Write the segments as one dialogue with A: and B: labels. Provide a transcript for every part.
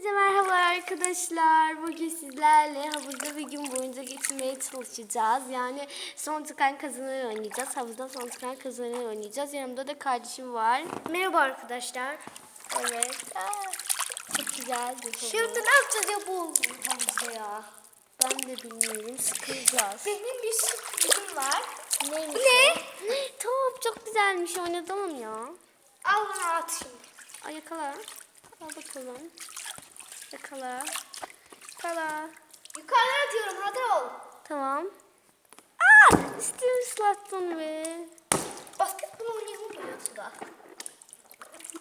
A: Hepinize merhaba arkadaşlar. Bugün sizlerle havuzda bir gün boyunca geçirmeye çalışacağız. Yani son tıkan kazanır oynayacağız. Havuzda son tıkan kazanır oynayacağız. Yanımda da kardeşim var.
B: Merhaba arkadaşlar.
A: Evet. Aa, çok güzel bir havuz.
B: Şimdi ne yapacağız ya bu havuzda ya?
A: Ben de bilmiyorum. Sıkılacağız.
B: Benim bir sürprizim var.
A: Neymiş
B: Ne?
A: o? Top çok güzelmiş. Oynadım ya.
B: Al bunu at şimdi.
A: Ay yakala. Al bakalım. Yakala. Yakala.
B: Yukarıdan atıyorum hadi ol.
A: Tamam. Aa! Üstümü ıslattın be.
B: Basketbol oynayalım mı suda?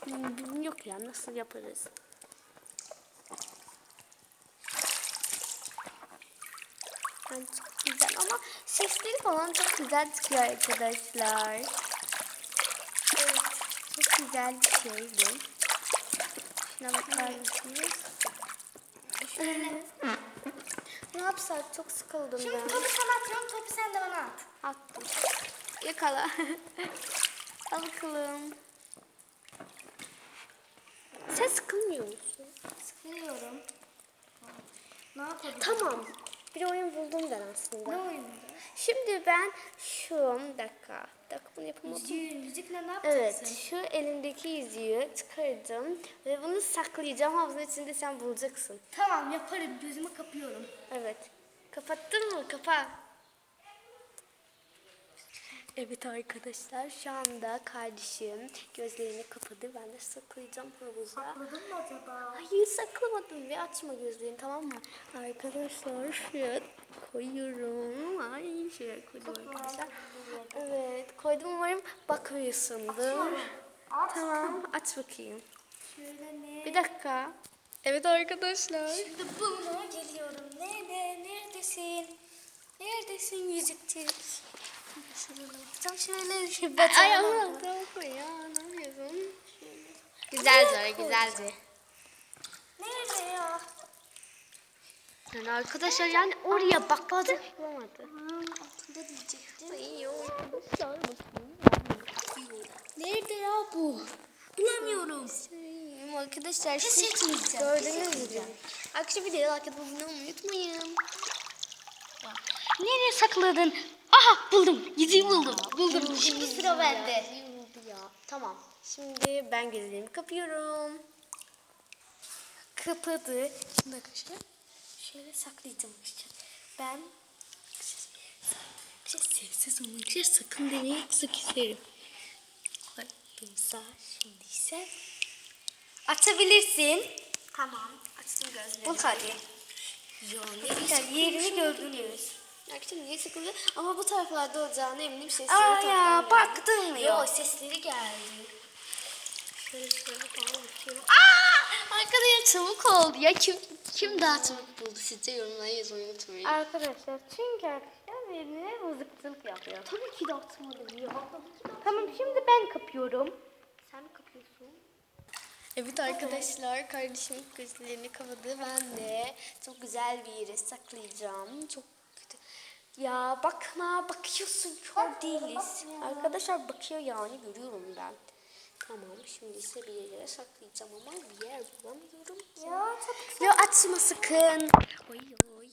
A: Hmm, Yok ya nasıl yaparız? Yani çok güzel ama sesleri falan çok güzel çıkıyor arkadaşlar. Evet, çok güzel bir şey bu. Şuna bakar mısınız? Ne yapsak çok sıkıldım
B: Şimdi
A: ben.
B: topu sana atıyorum topu sen de bana at.
A: Attım. Yakala. Al bakalım. Sen sıkılmıyor musun?
B: Sıkılıyorum. Ne yapalım?
A: Tamam. Bir oyun buldum ben aslında.
B: Ne oyunu?
A: Şimdi ben şu bir dakika. Bir dakika bunu yapamadım.
B: Müzik, müzikle ne yapacaksın?
A: Evet, şu elindeki yüzüğü çıkardım ve bunu saklayacağım. Havuzun içinde sen bulacaksın.
B: Tamam yaparım gözümü kapıyorum.
A: Evet. Kapattın mı? Kapa. Evet arkadaşlar şu anda kardeşim gözlerini kapadı. Ben de saklayacağım havuza.
B: Sakladın mı acaba?
A: Hayır saklamadım ve açma gözlerini tamam mı? Arkadaşlar şuraya koyuyorum. Ay şuraya koydum arkadaşlar. Evet koydum umarım bakmıyorsundur.
B: At.
A: Tamam aç bakayım.
B: Şöyle ne?
A: Bir dakika. Evet arkadaşlar.
B: Şimdi bulma geliyorum. Nerede? Neredesin? Neredesin yüzükçü? Tam şöyle şu
A: Ay
B: batağına.
A: Allah korkma ya ne yapıyorsun? Güzelce güzelce.
B: Nerede ya?
A: Yani arkadaşlar yani oraya bakmadı. Bulamadı.
B: Altında diyecektim.
A: Ay arkadaşlar
B: Nerede ya bu? Bulamıyorum.
A: Arkadaşlar
B: Pes etmeyeceğim,
A: mü?
B: etmeyeceğim.
A: Arkadaşlar videoya like olmayı unutmayın.
B: Nereye sakladın? Aha buldum. Yüzüğü buldum. Buldum. Şimdi sıra bende.
A: Yıldı ya. Tamam. Şimdi ben gözlerimi kapıyorum.
B: Kapadı. Şimdi arkadaşlar şöyle saklayacağım arkadaşlar. Ben sessiz olun arkadaşlar sakın demeyin yoksa küserim. Koydumsa şimdi ise açabilirsin.
A: Tamam. Açtım gözlerimi.
B: Bul hadi.
A: Ya
B: Arkadaşlar yerini gördünüz.
A: Arkadaşlar niye sıkıldı? Ama bu taraflarda olacağını eminim sesleri
B: Aa
A: taraftan
B: ya baktın mı
A: Yo
B: ya?
A: sesleri geldi. Şöyle şöyle falan bakıyorum. Aa! Arkadaşlar çabuk oldu. Ya kim kim daha çabuk buldu sizce yorumlara yazmayı unutmayın.
B: Arkadaşlar çünkü arkadaşlar birine mızıkçılık yapıyor.
A: Tabii ki de atmadım ya.
B: Tamam şimdi ben kapıyorum.
A: Sen mi kapıyorsun? Evet arkadaşlar kardeşim gözlerini kapadı. Ben de çok güzel bir yere saklayacağım. Çok. Ya bakma bakıyorsun kör değiliz. Arkadaşlar bakıyor yani görüyorum ben. Tamam şimdi ise bir yere saklayacağım ama bir yer bulamıyorum.
B: Ya
A: Ya açma sakın. Oy oy.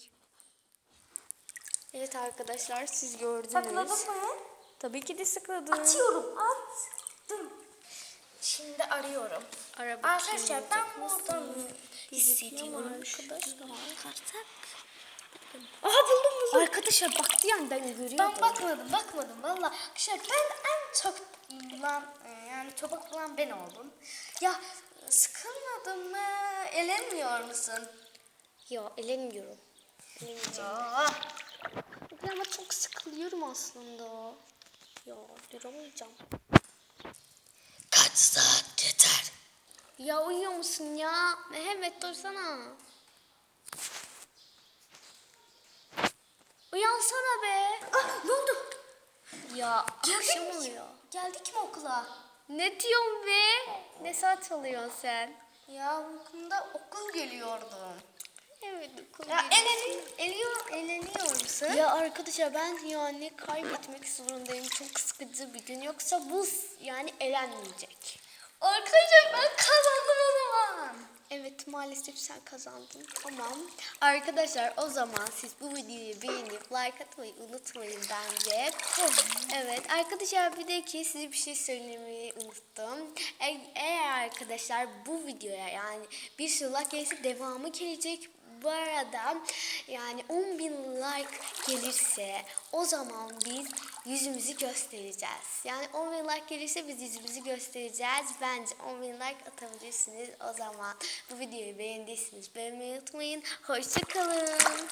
A: Evet arkadaşlar siz gördünüz.
B: Sakladın mı?
A: Tabii ki de sakladım.
B: Açıyorum. Attım. Şimdi arıyorum.
A: Ara
B: Arkadaşlar ben buradan
A: Hissediyorum arkadaşlar.
B: Aha buldum buldum.
A: Arkadaşlar baktı yani ben görüyordum.
B: Ben bakmadım bakmadım valla. Arkadaşlar ben en çok bulan yani çabuk bulan ben oldum. Ya sıkılmadın mı? Elenmiyor musun?
A: Ya elenmiyorum.
B: Ya.
A: Ben ama çok sıkılıyorum aslında. Ya duramayacağım.
B: Kaç saat yeter?
A: Ya uyuyor musun ya? Mehmet dursana. Uyansana be.
B: Ah ne oldu? Geldik
A: akşam
B: mi?
A: oluyor.
B: Geldik mi okula?
A: Ne diyorsun be? Ne saat oluyorsun sen?
B: Ya uykumda okul geliyordum.
A: Evet okul
B: Ya eleni, eliyor, eleniyor musun?
A: Ya arkadaşlar ben yani kaybetmek zorundayım. Çok sıkıcı bir gün. Yoksa bu yani elenmeyecek.
B: Arkadaşlar ben kazandım o zaman.
A: Evet maalesef sen kazandın. Tamam. Arkadaşlar o zaman siz bu videoyu beğenip like atmayı unutmayın bence. Evet arkadaşlar bir de ki size bir şey söylemeyi unuttum. E- eğer arkadaşlar bu videoya yani bir sürü like gelirse devamı gelecek. Bu arada yani 10 bin like gelirse o zaman biz yüzümüzü göstereceğiz. Yani 10 bin like gelirse biz yüzümüzü göstereceğiz. Bence 10 bin like atabilirsiniz o zaman. Bu videoyu beğendiyseniz beğenmeyi unutmayın. Hoşçakalın.